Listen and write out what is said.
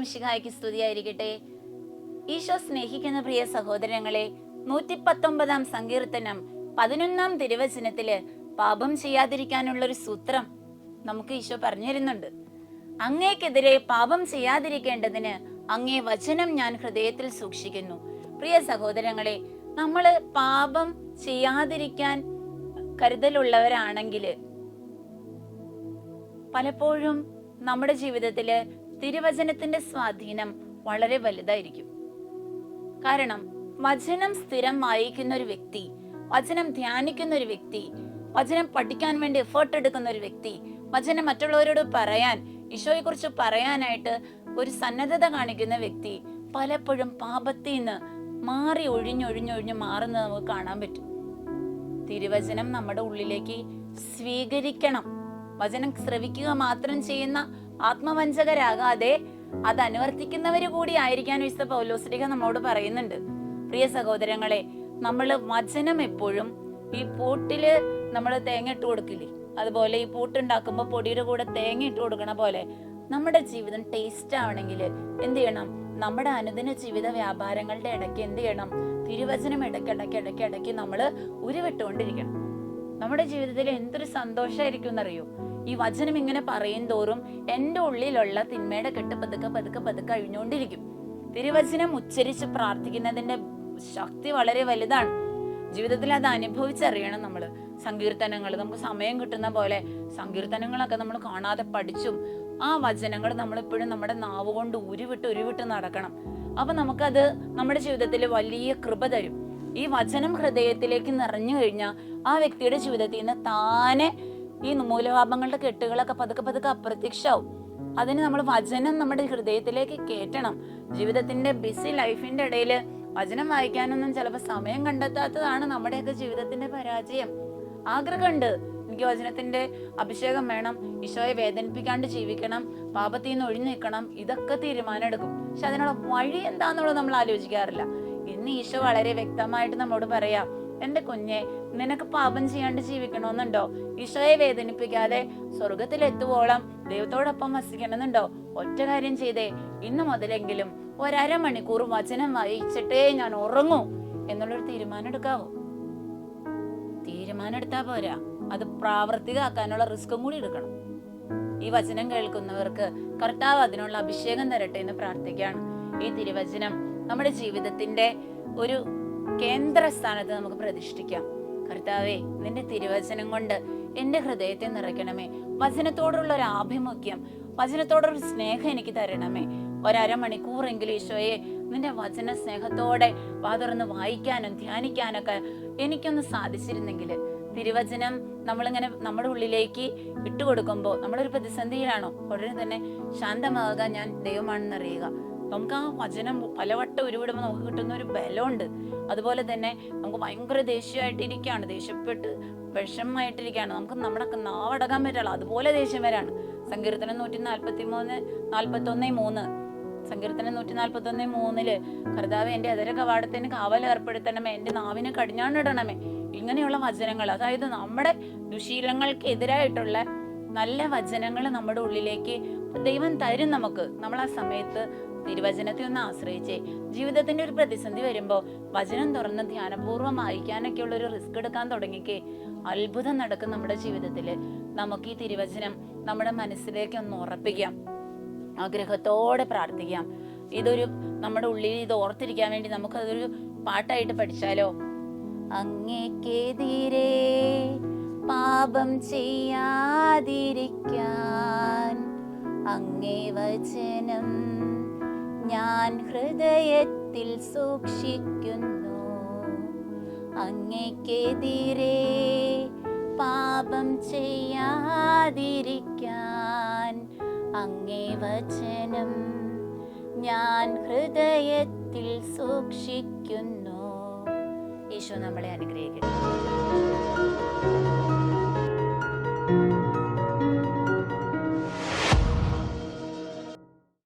മിശിഹായ്ക്ക് സ്തുതിയായിരിക്കട്ടെ. ഈശോ സ്നേഹിക്കുന്ന പ്രിയ സഹോദരങ്ങളെ നൂറ്റി പത്തൊമ്പതാം സങ്കീർത്തനം പതിനൊന്നാം തിരുവചനത്തിൽ പാപം ചെയ്യാതിരിക്കാനുള്ള ഒരു സൂത്രം നമുക്ക് ഈശോ പറഞ്ഞു തരുന്നുണ്ട്. അങ്ങേക്കെതിരെ പാപം ചെയ്യാതിരിക്കേണ്ടതിന് അങ്ങേ വചനം ഞാൻ ഹൃദയത്തിൽ സൂക്ഷിക്കുന്നു. പ്രിയ സഹോദരങ്ങളെ നമ്മൾ പാപം ചെയ്യാതിരിക്കാൻ കരുതലുള്ളവരാണെങ്കിൽ പലപ്പോഴും നമ്മുടെ ജീവിതത്തിൽ തിരുവചനത്തിന്റെ സ്വാധീനം വളരെ വലുതായിരിക്കും. കാരണം വചനം സ്ഥിരം വായിക്കുന്ന ഒരു വ്യക്തി വചനം ധ്യാനിക്കുന്ന ഒരു വ്യക്തി വചനം പഠിക്കാൻ വേണ്ടി എഫേർട്ട് എടുക്കുന്ന ഒരു വ്യക്തി വചനം മറ്റുള്ളവരോട് പറയാൻ ഈശോയെ കുറിച്ച് പറയാനായിട്ട് ഒരു സന്നദ്ധത കാണിക്കുന്ന വ്യക്തി പലപ്പോഴും പാപത്തിൽ നിന്ന് മാറി ഒഴിഞ്ഞൊഴിഞ്ഞൊഴിഞ്ഞ് മാറുന്നത് നമുക്ക് കാണാൻ പറ്റും. തിരുവചനം നമ്മുടെ ഉള്ളിലേക്ക് സ്വീകരിക്കണം. വചനം ശ്രവിക്കുക മാത്രം ചെയ്യുന്ന ആത്മവഞ്ചകരാകാതെ അത് അനുവർത്തിക്കുന്നവര് കൂടി ആയിരിക്കാൻ വിശുദ്ധ പൗലോസ്ലിക നമ്മോട് പറയുന്നുണ്ട്. പ്രിയ സഹോദരങ്ങളെ നമ്മൾ വചനം എപ്പോഴും ഈ പൂട്ടിൽ നമ്മൾ തേങ്ങ ഇട്ട് കൊടുക്കില്ലേ? അതുപോലെ ഈ പൂട്ടുണ്ടാക്കുമ്പോ പൊടിയുടെ കൂടെ തേങ്ങ ഇട്ട് കൊടുക്കണ പോലെ നമ്മുടെ ജീവിതം ടേസ്റ്റ് ആവണമെങ്കിൽ എന്ത് ചെയ്യണം? നമ്മുടെ അനുദിന ജീവിത വ്യാപാരങ്ങളുടെ ഇടയ്ക്ക് എന്ത് ചെയ്യണം? തിരുവചനം ഇടയ്ക്ക് ഇടയ്ക്ക് ഇടയ്ക്ക് ഇടയ്ക്ക് നമ്മൾ ഉരുവിട്ടുകൊണ്ടിരിക്കണം. നമ്മുടെ ജീവിതത്തിൽ എന്തൊരു സന്തോഷമായിരിക്കും എന്നറിയോ ഈ വചനം ഇങ്ങനെ പറയും തോറും എന്റെ ഉള്ളിലുള്ള തിന്മയുടെ കെട്ട് പതുക്കെ പതുക്കെ പതുക്കെ അഴിഞ്ഞുകൊണ്ടിരിക്കും. തിരുവചനം ഉച്ചരിച്ച് പ്രാർത്ഥിക്കുന്നതിന്റെ ശക്തി വളരെ വലുതാണ്. ജീവിതത്തിൽ അത് അനുഭവിച്ചറിയണം നമ്മൾ. സങ്കീർത്തനങ്ങൾ നമുക്ക് സമയം കിട്ടുന്ന പോലെ സങ്കീർത്തനങ്ങളൊക്കെ നമ്മൾ കാണാതെ പഠിച്ചും ആ വചനങ്ങൾ നമ്മളിപ്പോഴും നമ്മുടെ നാവ് കൊണ്ട് ഉരുവിട്ട് ഉരുവിട്ട് നടക്കണം. അപ്പൊ നമുക്കത് നമ്മുടെ ജീവിതത്തിൽ വലിയ കൃപ തരും. ഈ വചനം ഹൃദയത്തിലേക്ക് നിറഞ്ഞു കഴിഞ്ഞാൽ ആ വ്യക്തിയുടെ ജീവിതത്തിൽ നിന്ന് താനെ ഈ മൂലപാപങ്ങളുടെ കെട്ടുകളൊക്കെ പതുക്കെ പതുക്കെ അപ്രത്യക്ഷമാവും. അതിന് നമ്മൾ വചനം നമ്മുടെ ഹൃദയത്തിലേക്ക് കയറ്റണം ജീവിതത്തിന്റെ ബിസി ലൈഫിന്റെ ഇടയിൽ വചനം വായിക്കാനൊന്നും ചിലപ്പോൾ സമയം കണ്ടെത്താത്തതാണ് നമ്മുടെയൊക്കെ ജീവിതത്തിന്റെ പരാജയം. ആഗ്രഹമുണ്ട്. എനിക്ക് വചനത്തിന്റെ അഭിഷേകം വേണം. ഈശോയെ വേദനിപ്പിക്കാണ്ട് ജീവിക്കണം. പാപത്തിൽ നിന്ന് ഒഴിഞ്ഞു നിൽക്കണം. ഇതൊക്കെ തീരുമാനം എടുക്കും പക്ഷെ അതിനുള്ള വഴി എന്താന്നുള്ളത് നമ്മൾ ആലോചിക്കാറില്ല. ഇന്ന് ഈശോ വളരെ വ്യക്തമായിട്ട് നമ്മോട് പറയാം എന്റെ കുഞ്ഞെ നിനക്ക് പാപം ചെയ്യാണ്ട് ജീവിക്കണമെന്നുണ്ടോ ഈശോയെ വേദനിപ്പിക്കാതെ സ്വർഗത്തിൽ എത്തുവോളം ദൈവത്തോടൊപ്പം വസിക്കണമെന്നുണ്ടോ? ഒറ്റ കാര്യം ചെയ്തേ ഇന്ന് മുതലെങ്കിലും ഒരര മണിക്കൂർ വചനം വായിച്ചിട്ടേ ഞാൻ ഉറങ്ങൂ എന്നുള്ളൊരു തീരുമാനം എടുക്കാവോ? തീരുമാനം എടുത്താ പോരാ. അത് പ്രാവർത്തികമാക്കാനുള്ള റിസ്ക്കും കൂടി എടുക്കണം. ഈ വചനം കേൾക്കുന്നവർക്ക് കർത്താവ് അതിനുള്ള അഭിഷേകം തരട്ടെ എന്ന് പ്രാർത്ഥിക്കുകയാണ്. ഈ തിരുവചനം നമ്മുടെ ജീവിതത്തിന്റെ ഒരു കേന്ദ്ര സ്ഥാനത്ത് നമുക്ക് പ്രതിഷ്ഠിക്കാം. കർത്താവെ നിന്റെ തിരുവചനം കൊണ്ട് എന്റെ ഹൃദയത്തെ നിറയ്ക്കണമേ. വചനത്തോടുള്ള ഒരു ആഭിമുഖ്യം വചനത്തോടുള്ള സ്നേഹം എനിക്ക് തരണമേ. ഒരമണിക്കൂറെങ്കിലും ഈശോയെ നിന്റെ വചന സ്നേഹത്തോടെ വാതുറന്ന് വായിക്കാനും ധ്യാനിക്കാനൊക്കെ എനിക്കൊന്ന് സാധിച്ചിരുന്നെങ്കിൽ തിരുവചനം നമ്മളിങ്ങനെ നമ്മുടെ ഉള്ളിലേക്ക് ഇട്ടുകൊടുക്കുമ്പോൾ നമ്മളൊരു പ്രതിസന്ധിയിലാണോ? ഉടനെ തന്നെ ശാന്തമാകുക ഞാൻ ദൈവമാണെന്ന് അറിയുക നമുക്ക് ആ വചനം പലവട്ടം ഉരുവിടുമ്പോൾ നമുക്ക് കിട്ടുന്ന ഒരു ബലമുണ്ട്. അതുപോലെ തന്നെ നമുക്ക് ഭയങ്കര ദേഷ്യമായിട്ടിരിക്കുകയാണ്. ദേഷ്യപ്പെട്ട് വിഷമമായിട്ടിരിക്കുകയാണ്. നമുക്ക് നമ്മുടെ നാവടക്കാൻ പറ്റില്ല അതുപോലെ ദേഷ്യം വരാണ്. സങ്കീർത്തനം നൂറ്റി നാൽപ്പത്തി മൂന്ന്. നാൽപ്പത്തി ഒന്ന് മൂന്ന് സങ്കീർത്തനം നൂറ്റി നാൽപ്പത്തി ഒന്ന് മൂന്നിൽ കർത്താവ് എന്റെ അതര കവാടത്തിന് കാവൽ ഏർപ്പെടുത്തണമേ. എന്റെ നാവിനെ കടിഞ്ഞാണിടണമേ ഇങ്ങനെയുള്ള വചനങ്ങൾ അതായത് നമ്മുടെ ദുശീലങ്ങൾക്കെതിരായിട്ടുള്ള നല്ല വചനങ്ങൾ നമ്മുടെ ഉള്ളിലേക്ക് ദൈവം തരും നമുക്ക്. നമ്മൾ ആ സമയത്ത് തിരുവചനത്തെ ഒന്ന് ആശ്രയിച്ചേ. ജീവിതത്തിന്റെ ഒരു പ്രതിസന്ധി വരുമ്പോൾ വചനം തുറന്ന് ധ്യാനപൂർവം വായിക്കാനൊക്കെ ഉള്ള ഒരു റിസ്ക് എടുക്കാൻ തുടങ്ങിക്കേ. അത്ഭുതം നടക്കും നമ്മുടെ ജീവിതത്തിൽ നമുക്ക് ഈ തിരുവചനം നമ്മുടെ മനസ്സിലേക്ക് ഒന്ന് ഉറപ്പിക്കാം. ആഗ്രഹത്തോടെ പ്രാർത്ഥിക്കാം. ഇതൊരു നമ്മുടെ ഉള്ളിൽ ഇത് ഓർത്തിരിക്കാൻ വേണ്ടി നമുക്കതൊരു പാട്ടായിട്ട് പഠിച്ചാലോ? അങ്ങേക്കെതിരെ പാപം ചെയ്യാതിരിക്കാൻ അങ്ങേ വചനം ഞാൻ ഹൃദയത്തിൽ സൂക്ഷിക്കുന്നു. അങ്ങക്കെതിരെ പാപം ചെയ്യാതിരിക്കാൻ അങ്ങേ വചനം ഞാൻ ഹൃദയത്തിൽ സൂക്ഷിക്കുന്നു. ഈശോ നമ്മളെ അനുഗ്രഹിക്കട്ടെ.